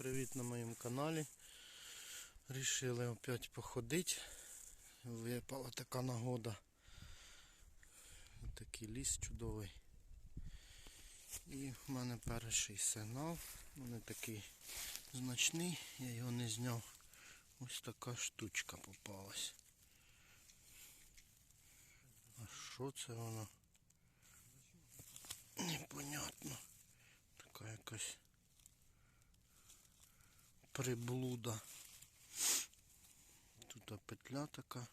привіт на моєму каналі. Рішили опять походити. Випала така нагода. Такий ліс чудовий. І в мене перший сигнал. Мене такий значний, я його не зняв. Ось така штучка попалась. А що це воно? Непонятно. Така якась приблуда. Тут петля така.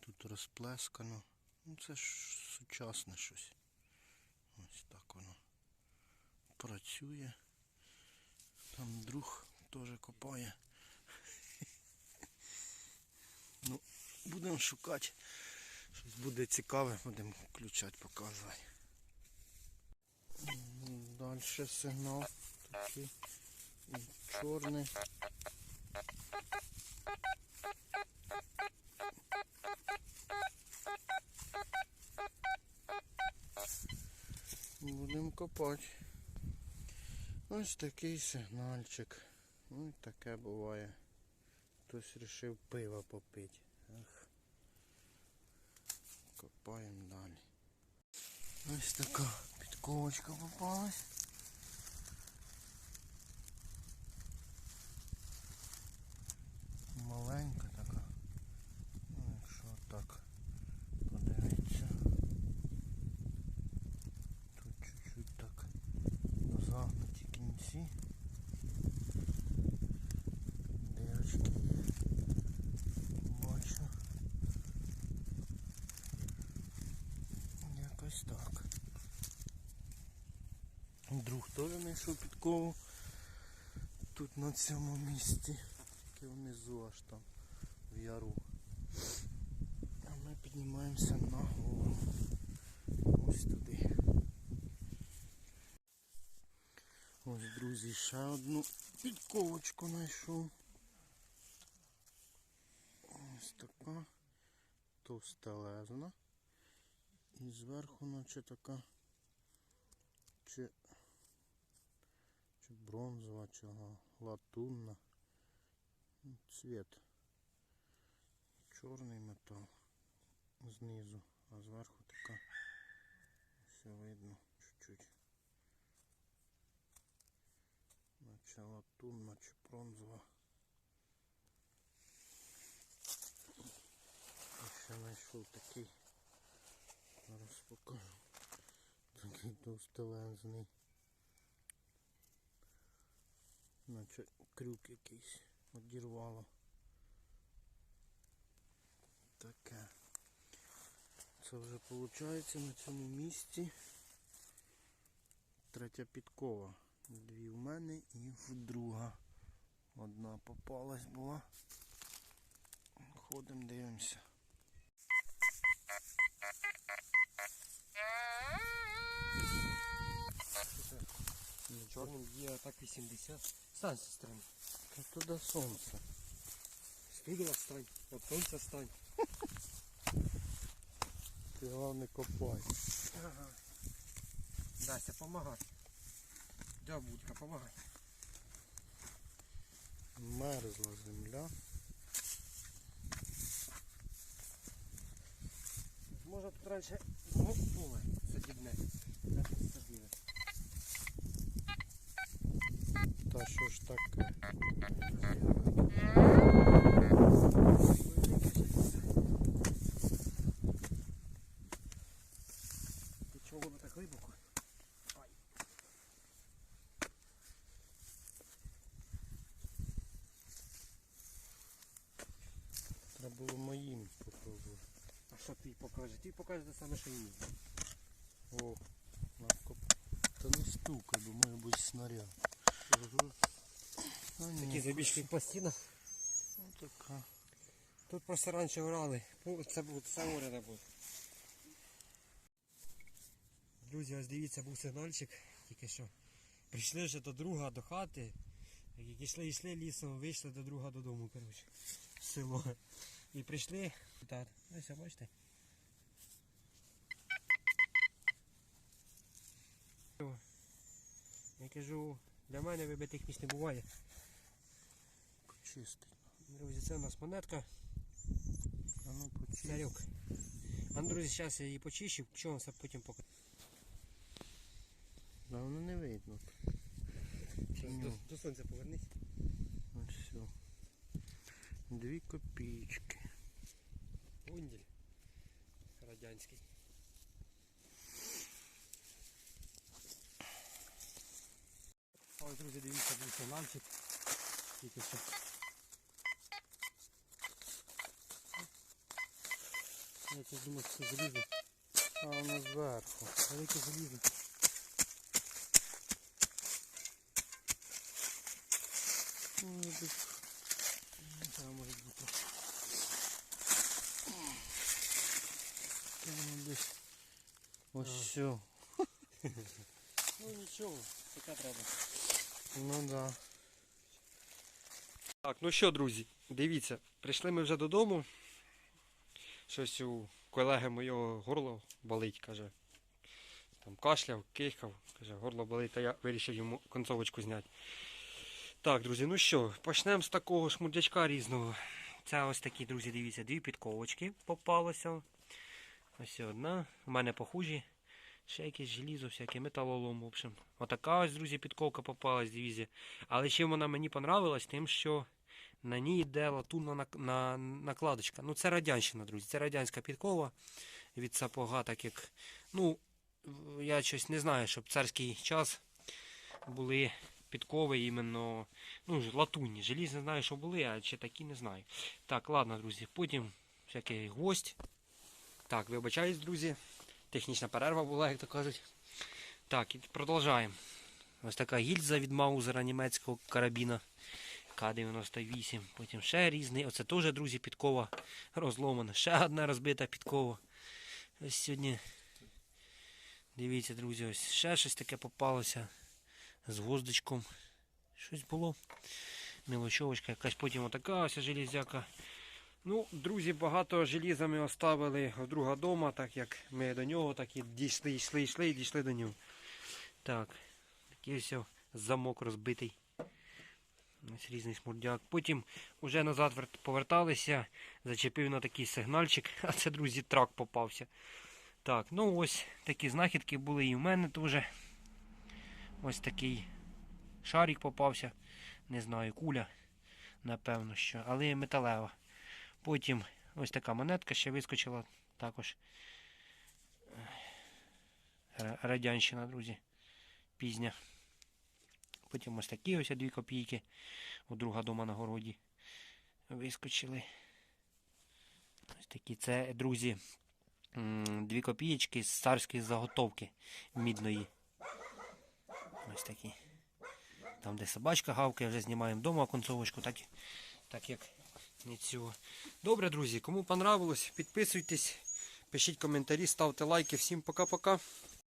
Тут розплескано. Ну це ж сучасне щось. Ось так воно працює. Там друг теж копає. Ну, будемо шукати. Щось буде цікаве, будемо включати, показувати. Далі сигнал такий і чорний. Будемо копати. Ось такий сигнальчик. Ну і таке буває. Хтось вирішив пива попити. Ах. Копаємо далі. Ось така підковочка попалась. Маленька така. Ну, якщо так подивитися. Тут чуть-чуть так загнуті кінці. Дирочки є. Бачу. Якось так. Друг теж знайшов підкову тут на цьому місці. Тільки внизу аж там в яру. А ми піднімаємося на гору. Ось туди. Ось, друзі, ще одну підковочку знайшов. Ось така товстелезна. І зверху наче така чи, чи бронзова, чи латунна. Цвет. Чорний метал знизу, а зверху така все видно чуть-чуть. Наче латунна чи бронзова. Ще знайшов такий. Зараз покажу. Такий товстелезний. Наче крюк якийсь одірвало. Таке. Це вже виходить на цьому місці. Третя підкова. Дві в мене і в друга. Одна попалась була. Ходимо, дивимося. Чорним є так 80. Стань зі сторони. Та туди сонце. Студила стань. От сонця стань. Ти головне копай. Ага. Дася, помагай. Да, будька, помагай. Мерзла земля. Може тут раніше ну, поле садібне і садили. Та що ж таке? Ти чого воно так глибоко? Треба було моїм попробувати. А що ти покажеш? Ти покажеш те саме, що і мені. О, надкоп. Та не стукай, бо має бути снаряд. Угу. А, Такі забіжки по стінах. Ну, така. Тут просто раніше орали. Ну, Це був це море було. Друзі, ось дивіться, був сигнальчик, тільки що. Прийшли вже до друга до хати. Як йшли, йшли лісом, вийшли до друга додому, коротше. В село. І прийшли. Так, ось бачите. Я кажу, Для мене вибитих місць не буває. Почистить. Друзі, це у нас монетка, А ну почисти. царюк. А ну, друзі, зараз я її почищу, що вам все потім покажу. Да, воно не видно. Ну. До, до сонця повернись. Ось все. Дві копійки. Гундель. Радянський. Ось, друзі, дивіться, був сигнальчик. Тільки що. Я це думаю, що це залізо. А воно зверху. Велике залізо. Ну, тут Це може бути. воно десь. Ось все. Ну нічого, таке треба. Ну да. Так, ну що, друзі, дивіться, прийшли ми вже додому. Щось у колеги моєго горло болить, каже. Там кашляв, кихав, каже, горло болить, та я вирішив йому концовочку зняти. Так, друзі, ну що, почнемо з такого шмурдячка різного. Це ось такі, друзі, дивіться, дві підковочки попалося. Ось одна. У мене похужі. Ще якесь желізо, всяке металолом, в общем. Отака ось, друзі, підковка попалась, дивізія. Але чим вона мені понравилась, тим, що на ній йде латунна нак- на, накладочка. Ну, це радянщина, друзі. Це радянська підкова від сапога, так як. Ну, я щось не знаю, щоб в царський час були підкови іменно. Ну, латунні. Желізні знаю, що були, а чи такі не знаю. Так, ладно, друзі. Потім всякий гвоздь. Так, вибачаюсь, друзі. Технічна перерва була, як то кажуть. Так, і продовжаємо. Ось така гільза від Маузера німецького карабіна К-98. Потім ще різний. Оце теж, друзі, підкова розломана. Ще одна розбита підкова. Ось сьогодні. Дивіться, друзі, ось ще щось таке попалося з гвоздичком. Щось було. Мілочовочка, якась потім отака ось железяка. Ну, друзі, багато желіза ми оставили у друга дома, так як ми до нього так і дійшли, йшли, йшли і дійшли до нього. Так, такий ось замок розбитий. Ось різний смурдяк. Потім вже назад поверталися, зачепив на такий сигнальчик, а це, друзі, трак попався. Так, ну ось такі знахідки були і в мене теж. Ось такий шарик попався. Не знаю, куля, напевно, що, але металева. Потім ось така монетка ще вискочила також. Радянщина, друзі. Пізня. Потім ось такі ось дві копійки у друга дома на городі вискочили. Ось такі це, друзі, дві копієчки з царської заготовки мідної. Ось такі. Там, де собачка гавкає, вже знімаємо вдома концовочку, так, так як не цього. Добре, друзі, кому понравилось, підписуйтесь, пишіть коментарі, ставте лайки. Всім пока-пока.